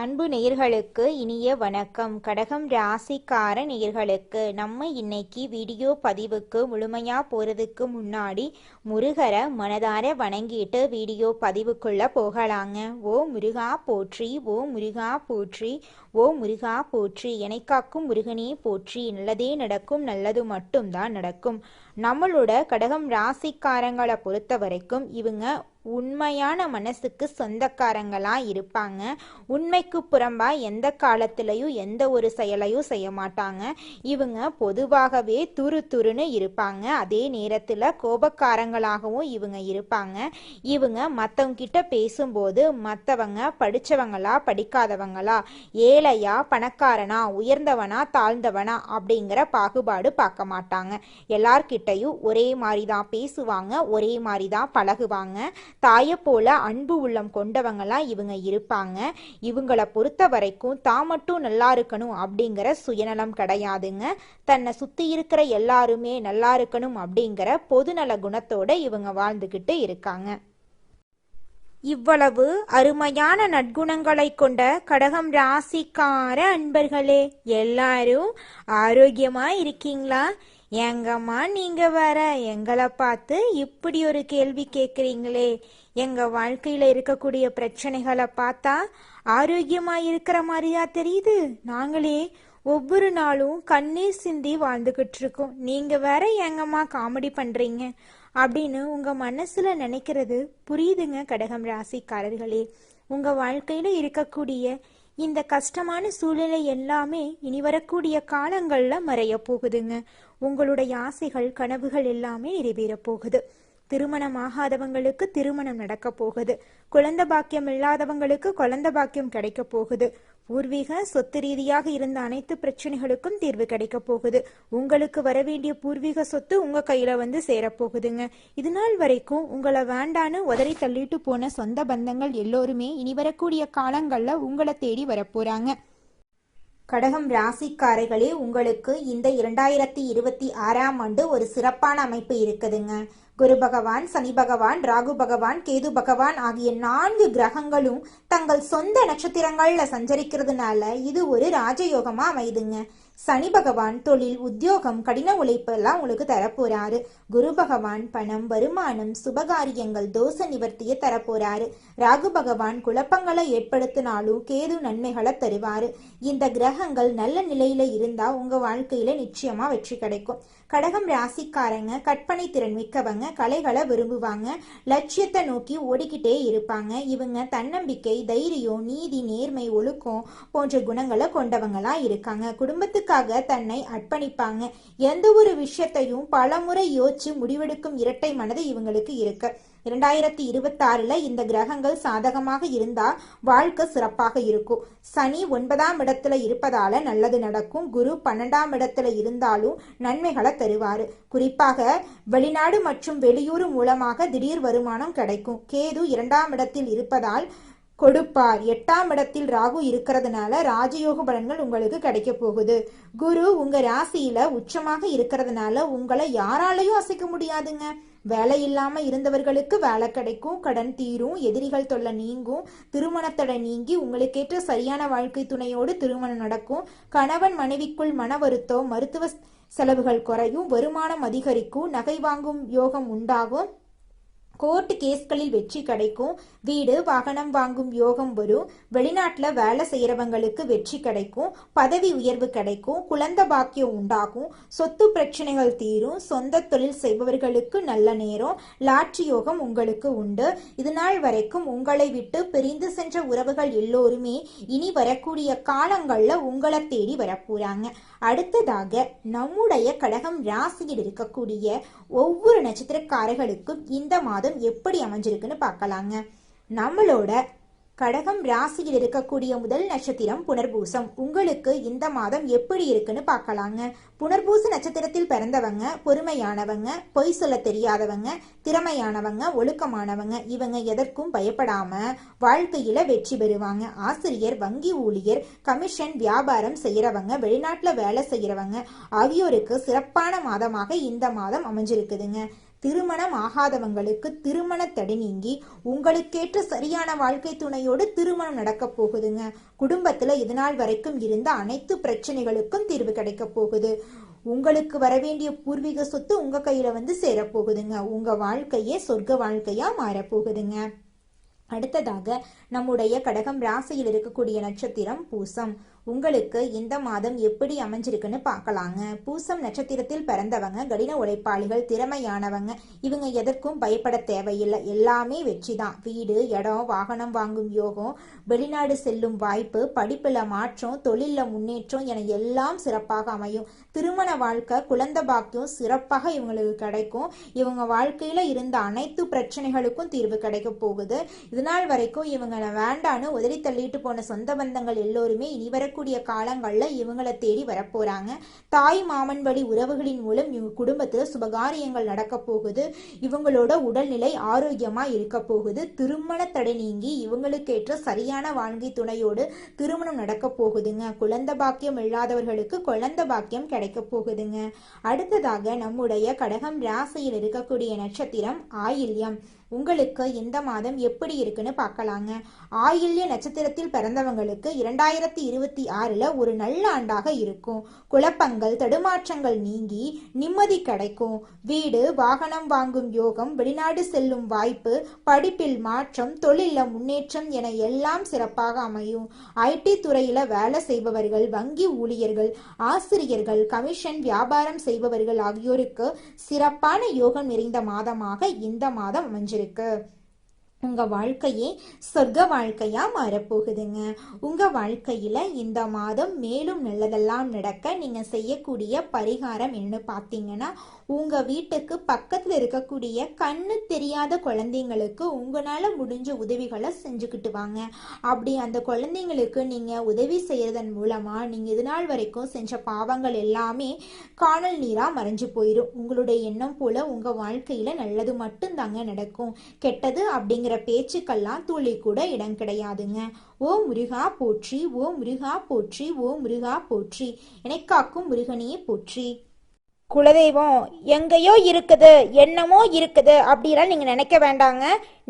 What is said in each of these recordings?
அன்பு நேயர்களுக்கு இனிய வணக்கம். கடகம் ராசிக்கார நேயர்களுக்கு நம்ம இன்னைக்கு வீடியோ பதிவுக்கு முழுமையா போறதுக்கு முன்னாடி முருகரை மனதார வணங்கிட்டு வீடியோ பதிவுக்குள்ள போகலாங்க. ஓ முருகா போற்றி ஓ முருகா போற்றி ஓ முருகா போற்றி எனக்காக்கும் முருகனே போற்றி நல்லதே நடக்கும் நல்லது மட்டும்தான் நடக்கும். நம்மளோட கடகம் ராசிக்காரங்களை பொறுத்த வரைக்கும் இவங்க உண்மையான மனசுக்கு சொந்தக்காரங்களாக இருப்பாங்க. உண்மைக்கு புறம்பா எந்த காலத்திலையும் எந்த ஒரு செயலையும் செய்ய மாட்டாங்க. இவங்க பொதுவாகவே துரு துருன்னு இருப்பாங்க. அதே நேரத்தில் கோபக்காரங்களாகவும் இவங்க இருப்பாங்க. இவங்க மற்றவங்க கிட்ட பேசும்போது மற்றவங்க படித்தவங்களா படிக்காதவங்களா ஏழையா பணக்காரனா உயர்ந்தவனா தாழ்ந்தவனா அப்படிங்கிற பாகுபாடு பார்க்க மாட்டாங்க. எல்லார்கிட்டையும் ஒரே மாதிரி தான் பேசுவாங்க ஒரே மாதிரி தான் பழகுவாங்க. தாயை போல அன்பு உள்ளம் கொண்டவங்களாம் இவங்க இருப்பாங்க. இவங்கள பொறுத்த வரைக்கும் தான் மட்டும் நல்லா இருக்கணும் அப்படிங்கிற சுயநலம் கிடையாதுங்க. தன்னை சுற்றி இருக்கிற எல்லாருமே நல்லா இருக்கணும் அப்படிங்கிற பொதுநல குணத்தோட இவங்க வாழ்ந்துக்கிட்டு இருக்காங்க. இவ்வளவு அருமையான நற்குணங்களை கொண்ட கடகம் ராசிக்கார அன்பர்களே எல்லாரும் ஆரோக்கியமா இருக்கீங்களா? எங்கம்மா நீங்க வேற? எங்களை பார்த்து இப்படி ஒரு கேள்வி கேட்குறீங்களே. எங்க வாழ்க்கையில இருக்கக்கூடிய பிரச்சனைகளை பார்த்தா ஆரோக்கியமா இருக்கிற மாதிரியா தெரியுது? நாங்களே ஒவ்வொரு நாளும் கண்ணீர் சிந்தி வாழ்ந்துகிட்டு இருக்கோம். நீங்க வேற எங்கம்மா காமெடி பண்றீங்க? அப்படின்னு உங்க மனசுல நினைக்கிறது புரியுதுங்க கடகம் ராசிக்காரர்களே. உங்க வாழ்க்கையில இருக்கக்கூடிய இந்த கஷ்டமான சூழ்நிலை எல்லாமே இனி வரக்கூடிய காலங்களில் மறைய போகுதுங்க. உங்களுடைய ஆசைகள் கனவுகள் எல்லாமே நிறைவேறப் போகுது. திருமணம் ஆகாதவங்களுக்கு திருமணம் நடக்க போகுது. குழந்த பாக்கியம் இல்லாதவங்களுக்கு குழந்த பாக்கியம் கிடைக்க போகுது. பூர்வீக சொத்து ரீதியாக இருந்த அனைத்து பிரச்சனைகளுக்கும் தீர்வு கிடைக்க போகுது. உங்களுக்கு வர வேண்டிய பூர்வீக சொத்து உங்க கையில வந்து சேரப்போகுதுங்க இது நாள் வரைக்கும் உங்களை வேண்டான்னு உதறி தள்ளிட்டு போன சொந்த பந்தங்கள் எல்லோருமே இனி வரக்கூடிய காலங்கள்ல உங்களை தேடி வரப்போறாங்க கடகம் ராசிக்காரைகளே உங்களுக்கு இந்த இரண்டாயிரத்தி இருபத்தி ஆறாம் ஆண்டு ஒரு சிறப்பான அமைப்பு இருக்குதுங்க. குரு பகவான் சனி பகவான் ராகு பகவான் கேது பகவான் ஆகிய நான்கு கிரகங்களும் தங்கள் சொந்த நட்சத்திரங்கள்ல சஞ்சரிக்கிறதுனால இது ஒரு ராஜயோகமா அமையுதுங்க சனி பகவான் தொழில் உத்தியோகம் கடின உழைப்பு எல்லாம் உங்களுக்கு தரப்போறாரு. குரு பகவான் பணம் வருமானம் சுபகாரியங்கள் தோச நிவர்த்தியை தரப்போறாரு. ராகு பகவான் குழப்பங்களை ஏற்படுத்தினாலும் கேது நன்மைகளை தருவாரு. இந்த கிரகங்கள் நல்ல நிலையில இருந்தா உங்க வாழ்க்கையில நிச்சயமா வெற்றி கிடைக்கும். கடகம் ராசிக்காரங்க கற்பனை திறன் மிக்கவங்க கலைகளை விரும்புவாங்க லட்சியத்தை நோக்கி ஓடிக்கிட்டே இருப்பாங்க. இவங்க தன்னம்பிக்கை தைரியம் நீதி நேர்மை ஒழுக்கம் போன்ற குணங்களை கொண்டவங்களா இருக்காங்க. குடும்பத்துக்காக தன்னை அர்ப்பணிப்பாங்க. எந்த ஒரு விஷயத்தையும் பலமுறை யோசிச்சு முடிவெடுக்கும் இரட்டை மனது இவங்களுக்கு இருக்கு. இரண்டாயிரத்தி இருபத்தாறுல இந்த கிரகங்கள் சாதகமாக இருந்தா வாழ்க்கை சிறப்பாக இருக்கும். சனி ஒன்பதாம் இடத்துல இருப்பதால நல்லது நடக்கும். குரு பன்னெண்டாம் இடத்துல இருந்தாலும் நன்மைகளை தருவாரு. குறிப்பாக வெளிநாடு மற்றும் வெளியூர் மூலமாக திடீர் வருமானம் கிடைக்கும். கேது இரண்டாம் இடத்தில் இருப்பதால் கொடுப்பார். எட்டாம் இடத்தில் ராகு இருக்கிறதுனால ராஜயோக பலன்கள் உங்களுக்கு கிடைக்க போகுது. குரு உங்க ராசியில உச்சமாக இருக்கிறதுனால உங்களை யாராலையும் அசைக்க முடியாதுங்க. வேலை இல்லாம இருந்தவர்களுக்கு வேலை கிடைக்கும். கடன் தீரும். எதிரிகள் தொல்லை நீங்கும். திருமணத்தடை நீங்கி உங்களுக்கேற்ற சரியான வாழ்க்கை துணையோடு திருமணம் நடக்கும். கணவன் மனைவிக்குள் மன வருத்தம் மருத்துவ செலவுகள் குறையும். வருமானம் அதிகரிக்கும். நகை வாங்கும் யோகம் உண்டாகும். கோர்ட் கேஸ்களில் வெற்றி கிடைக்கும். வீடு வாகனம் வாங்கும் யோகம் வரும். வெளிநாட்டில் வேலை செய்கிறவங்களுக்கு வெற்றி கிடைக்கும். பதவி உயர்வு கிடைக்கும். குழந்த பாக்கியம் உண்டாகும். சொத்து பிரச்சனைகள் தீரும். சொந்த தொழில் செய்பவர்களுக்கு நல்ல நேரம். லாட்சி யோகம் உங்களுக்கு உண்டு. இது நாள் வரைக்கும் உங்களை விட்டு பிரிந்து சென்ற உறவுகள் எல்லோருமே இனி வரக்கூடிய காலங்களில் உங்களை தேடி வரப்போறாங்க. அடுத்ததாக நம்முடைய கடகம் ராசியில் இருக்கக்கூடிய ஒவ்வொரு நட்சத்திரக்காரர்களுக்கும் இந்த மாதம் எப்படி அமைஞ்சிருக்குன்னு பார்க்கலாங்க. நம்மளோட கடகம் ராசியில் இருக்கக்கூடிய முதல் நட்சத்திரம் புனர்பூசம். உங்களுக்கு இந்த மாதம் எப்படி இருக்குன்னு பார்க்கலாங்க. புனர்பூச நட்சத்திரத்தில் பிறந்தவங்க பொறுமையானவங்க பொய் சொல்ல தெரியாதவங்க திறமையானவங்க ஒழுக்கமானவங்க இவங்க எதற்கும் பயப்படாம வாழ்க்கையில வெற்றி பெறுவாங்க. ஆசிரியர் வங்கி ஊழியர் கமிஷன் வியாபாரம் செய்யறவங்க வெளிநாட்டுல வேலை செய்யறவங்க ஆகியோருக்கு சிறப்பான மாதமாக இந்த மாதம் அமைஞ்சிருக்குதுங்க. திருமணம் ஆகாதவங்களுக்கு திருமண தடை நீங்கி உங்களுக்கேற்ற சரியான வாழ்க்கை துணையோடு திருமணம் நடக்க போகுதுங்க. குடும்பத்துல இதுநாள் வரைக்கும் இருந்த அனைத்து பிரச்சனைகளுக்கும் தீர்வு கிடைக்க போகுது. உங்களுக்கு வரவேண்டிய பூர்வீக சொத்து உங்க கையில வந்து சேரப்போகுதுங்க உங்க வாழ்க்கையே சொர்க்க வாழ்க்கையா மாறப்போகுதுங்க அடுத்ததாக நம்முடைய கடகம் ராசியில் இருக்கக்கூடிய நட்சத்திரம் பூசம். உங்களுக்கு இந்த மாதம் எப்படி அமைஞ்சிருக்குன்னு பார்க்கலாங்க. பூசம் நட்சத்திரத்தில் பிறந்தவங்க கடின உழைப்பாளிகள் திறமையானவங்க இவங்க எதற்கும் பயப்பட தேவையில்லை. எல்லாமே வெற்றி தான் வீடு இடம் வாகனம் வாங்கும் யோகம் வெளிநாடு செல்லும் வாய்ப்பு படிப்புல மாற்றம் தொழிலில் முன்னேற்றம் என எல்லாம் சிறப்பாக அமையும். திருமண வாழ்க்கை குழந்தை பாக்கியம் சிறப்பாக இவங்களுக்கு கிடைக்கும். இவங்க வாழ்க்கையில இருந்த அனைத்து பிரச்சனைகளுக்கும் தீர்வு கிடைக்க போகுது. இதனால் வரைக்கும் இவங்களை வேண்டான்னு உதறி தள்ளிட்டு போன சொந்த பந்தங்கள் எல்லோருமே இனிவர வரக்கூடிய காலங்களில் இவங்களை தேடி வரப்போகிறாங்க தாய் மாமன் வழி உறவுகளின் மூலம் இவங்க குடும்பத்தில் சுபகாரியங்கள் நடக்க போகுது. இவங்களோட உடல்நிலை ஆரோக்கியமாக இருக்க போகுது. திருமண தடை நீங்கி இவங்களுக்கேற்ற சரியான வாழ்க்கை துணையோடு திருமணம் நடக்க போகுதுங்க. குழந்தை பாக்கியம் இல்லாதவர்களுக்கு குழந்தை பாக்கியம் கிடைக்க போகுதுங்க. அடுத்ததாக நம்முடைய கடகம் ராசியில் இருக்கக்கூடிய நட்சத்திரம் ஆயில்யம். உங்களுக்கு இந்த மாதம் எப்படி இருக்குன்னு பார்க்கலாங்க. ஆயில்ய நட்சத்திரத்தில் பிறந்தவங்களுக்கு இரண்டாயிரத்தி இருபத்தி ஆறில் ஒரு நல்ல ஆண்டாக இருக்கும். குழப்பங்கள் தடுமாற்றங்கள் நீங்கி நிம்மதி கிடைக்கும். வீடு வாகனம் வாங்கும் யோகம் வெளிநாடு செல்லும் வாய்ப்பு படிப்பில் மாற்றம் தொழில முன்னேற்றம் என எல்லாம் சிறப்பாக அமையும். ஐடி துறையில் வேலை செய்பவர்கள் வங்கி ஊழியர்கள் ஆசிரியர்கள் கமிஷன் வியாபாரம் செய்பவர்கள் ஆகியோருக்கு சிறப்பான யோகம் நிறைந்த மாதமாக இந்த மாதம் அமைஞ்சிருக்கு. americano உங்க வாழ்க்கையே சொர்க்க வாழ்க்கையா மாறப்போகுதுங்க. உங்க வாழ்க்கையில இந்த மாதம் மேலும் நல்லதெல்லாம் நடக்க நீங்க செய்யக்கூடிய பரிகாரம் என்னன்னு பார்த்தீங்கன்னா உங்க வீட்டுக்கு பக்கத்துல இருக்கக்கூடிய கண்ணு தெரியாத குழந்தைங்களுக்கு உங்களால முடிஞ்ச உதவிகளை செஞ்சுக்கிட்டு வாங்க. அப்படி அந்த குழந்தைங்களுக்கு நீங்க உதவி செய்யறதன் மூலமா நீங்க இது நாள் வரைக்கும் செஞ்ச பாவங்கள் எல்லாமே காணல் நீரா மறைஞ்சு போயிடும் உங்களுடைய எண்ணம் போல உங்க வாழ்க்கையில நல்லது மட்டும்தாங்க நடக்கும். கெட்டது அப்படிங்கிற பேச்சுக்கெல்லாம் துளி கூட இடம் கிடையாதுங்க. ஓ முருகா போற்றி ஓ முருகா போற்றி ஓ முருகா போற்றி எனக்காக்கும் முருகனையே போற்றி. குலதெய்வம் எங்கேயோ இருக்குது என்னமோ இருக்குது அப்படிலாம் நீங்கள் நினைக்க வேண்டாங்க.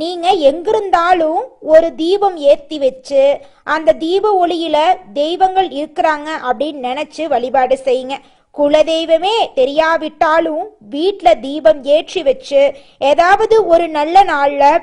நீங்கள் எங்கிருந்தாலும் ஒரு தீபம் ஏற்றி வச்சு அந்த தீப ஒளியில் தெய்வங்கள் இருக்கிறாங்க அப்படின்னு நினச்சி வழிபாடு செய்யுங்க. குலதெய்வமே தெரியாவிட்டாலும் வீட்டில் தீபம் ஏற்றி வச்சு ஏதாவது ஒரு நல்ல நாளில்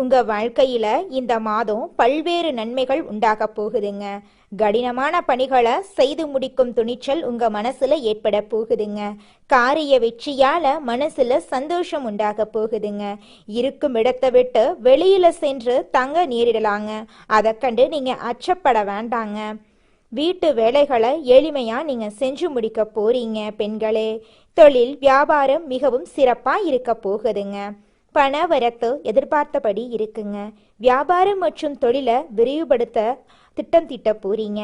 உங்க வாழ்க்கையில இந்த மாதம் பல்வேறு நன்மைகள் உண்டாக போகுதுங்க. கடினமான பணிகளை செய்து முடிக்கும் துணிச்சல் உங்க மனசுல ஏற்பட போகுதுங்க. காரிய வெற்றியால மனசுல சந்தோஷம் உண்டாக போகுதுங்க. இருக்கும் இடத்தை விட்டு வெளியில சென்று தங்க நேரிடலாங்க. அதை கண்டு நீங்க அச்சப்பட வேண்டாங்க. வீட்டு வேலைகளை எளிமையா நீங்க செஞ்சு முடிக்க போறீங்க பெண்களே. தொழில் வியாபாரம் மிகவும் சிறப்பா இருக்க போகுதுங்க. பண வரத்து எதிர்பார்த்தபடி இருக்குங்க. வியாபாரம் மற்றும் தொழிலை விரிவுபடுத்த திட்டம் தீட்ட போறீங்க.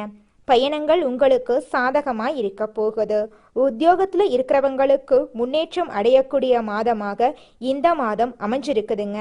பயணங்கள் உங்களுக்கு சாதகமா இருக்க போகுது. உத்தியோகத்துல இருக்கிறவங்களுக்கு முன்னேற்றம் அடையக்கூடிய மாதமாக இந்த மாதம் அமைஞ்சிருக்குதுங்க.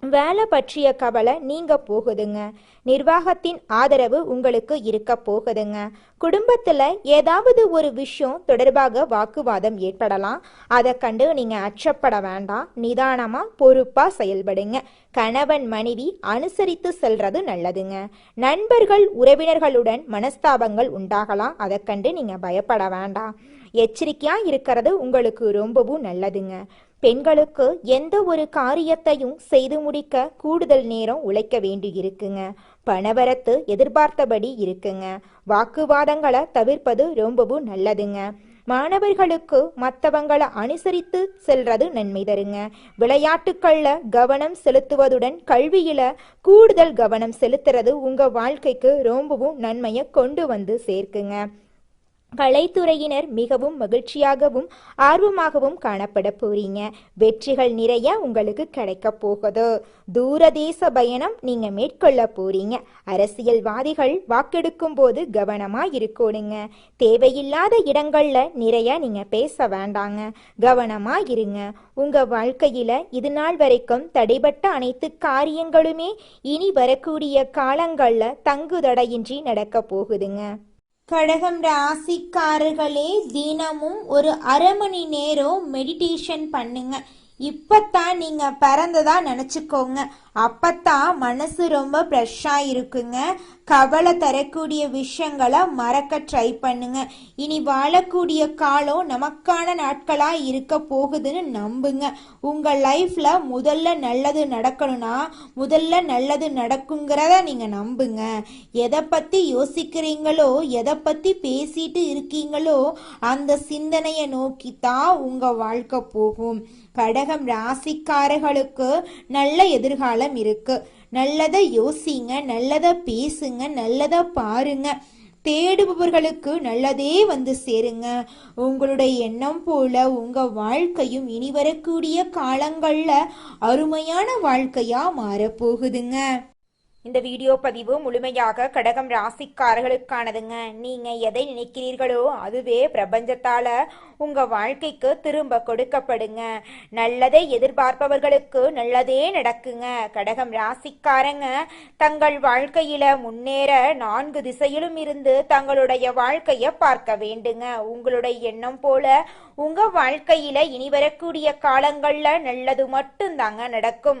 வேலை பற்றிய கவலை நீங்க போகுதுங்க. நிர்வாகத்தின் ஆதரவு உங்களுக்கு இருக்க போகுதுங்க. குடும்பத்துல ஏதாவது ஒரு விஷயம் தொடர்பாக வாக்குவாதம் ஏற்படலாம். அதை கண்டு நீங்க அச்சப்பட வேண்டாம். நிதானமா பொறுப்பா செயல்படுங்க. கணவன் மனைவி அனுசரித்து செல்றது நல்லதுங்க. நண்பர்கள் உறவினர்களுடன் மனஸ்தாபங்கள் உண்டாகலாம். அதை கண்டு நீங்க பயப்பட வேண்டாம். எச்சரிக்கையா இருக்கிறது உங்களுக்கு ரொம்பவும் நல்லதுங்க. பெண்களுக்கு எந்த ஒரு காரியத்தையும் செய்து முடிக்க கூடுதல் நேரம் உழைக்க வேண்டி இருக்குங்க. பணவரத்து எதிர்பார்த்தபடி இருக்குங்க. வாக்குவாதங்களை தவிர்ப்பது ரொம்பவும் நல்லதுங்க. மாணவர்களுக்கு மற்றவங்களை அனுசரித்து செல்றது நன்மை தருங்க. விளையாட்டுக்கள்ல கவனம் செலுத்துவதுடன் கல்வியில கூடுதல் கவனம் செலுத்துறது உங்க வாழ்க்கைக்கு ரொம்பவும் நன்மையை கொண்டு வந்து சேர்க்குங்க. கலைத்துறையினர் மிகவும் மகிழ்ச்சியாகவும் ஆர்வமாகவும் காணப்பட போறீங்க. வெற்றிகள் நிறைய உங்களுக்கு கிடைக்க போகுது. தூரதேச பயணம் நீங்க மேற்கொள்ள போறீங்க. அரசியல்வாதிகள் வாக்கெடுக்கும் போது கவனமா இருக்கணுங்க. தேவையில்லாத இடங்கள்ல நிறைய நீங்க பேச வேண்டாங்க. கவனமா இருங்க. உங்க வாழ்க்கையில இது நாள் வரைக்கும் தடைபட்ட அனைத்து காரியங்களுமே இனி வரக்கூடிய காலங்கள்ல தங்குதடையின்றி நடக்க போகுதுங்க. கடகம் ராசிக்காரர்களே தினமும் ஒரு அரை மணி நேரம் மெடிடேஷன் பண்ணுங்க. இப்பத்தான் நீங்க பிறந்ததா நினைச்சுக்கோங்க. அப்பத்தான் மனசு ரொம்ப ஃப்ரெஷ்ஷாக இருக்குங்க. கவலை தரக்கூடிய விஷயங்களை மறக்க ட்ரை பண்ணுங்க. இனி வாழக்கூடிய காலம் நமக்கான நாட்களாக இருக்க போகுதுன்னு நம்புங்க. உங்கள் லைஃப்பில் முதல்ல நல்லது நடக்கணும்னா முதல்ல நல்லது நடக்குங்கிறத நீங்கள் நம்புங்க. எதை பற்றி யோசிக்கிறீங்களோ எதை பற்றி பேசிட்டு இருக்கீங்களோ அந்த சிந்தனையை நோக்கி தான் உங்க வாழ்க்கை போகும். கடகம் ராசிக்காரர்களுக்கு நல்ல எதிர்காலம் இருக்கு. நல்லதை யோசிங்க நல்லதை பேசுங்க நல்லதை பாருங்க. தேடுபவர்களுக்கு நல்லதே வந்து சேருங்க. உங்களுடைய எண்ணம் போல உங்க வாழ்க்கையும் இனி வரக்கூடிய காலங்கள்ல அருமையான வாழ்க்கையா மாறப்போகுதுங்க. இந்த வீடியோ பதிவு முழுமையாக கடகம் ராசிக்காரர்களுக்கானதுங்க. நீங்க எதை நினைக்கிறீர்களோ அதுவே பிரபஞ்சத்தால உங்க வாழ்க்கைக்கு திரும்ப கொடுக்கப்படுங்க. நல்லதை எதிர்பார்ப்பவர்களுக்கு நல்லதே நடக்குங்க. கடகம் ராசிக்காரங்க தங்கள் வாழ்க்கையில முன்னேற நான்கு திசையிலும் இருந்து தங்களுடைய வாழ்க்கைய பார்க்க வேண்டுங்க. உங்களுடைய எண்ணம் போல உங்க வாழ்க்கையில இனி வரக்கூடிய காலங்கள்ல நல்லது மட்டும்தாங்க நடக்கும்.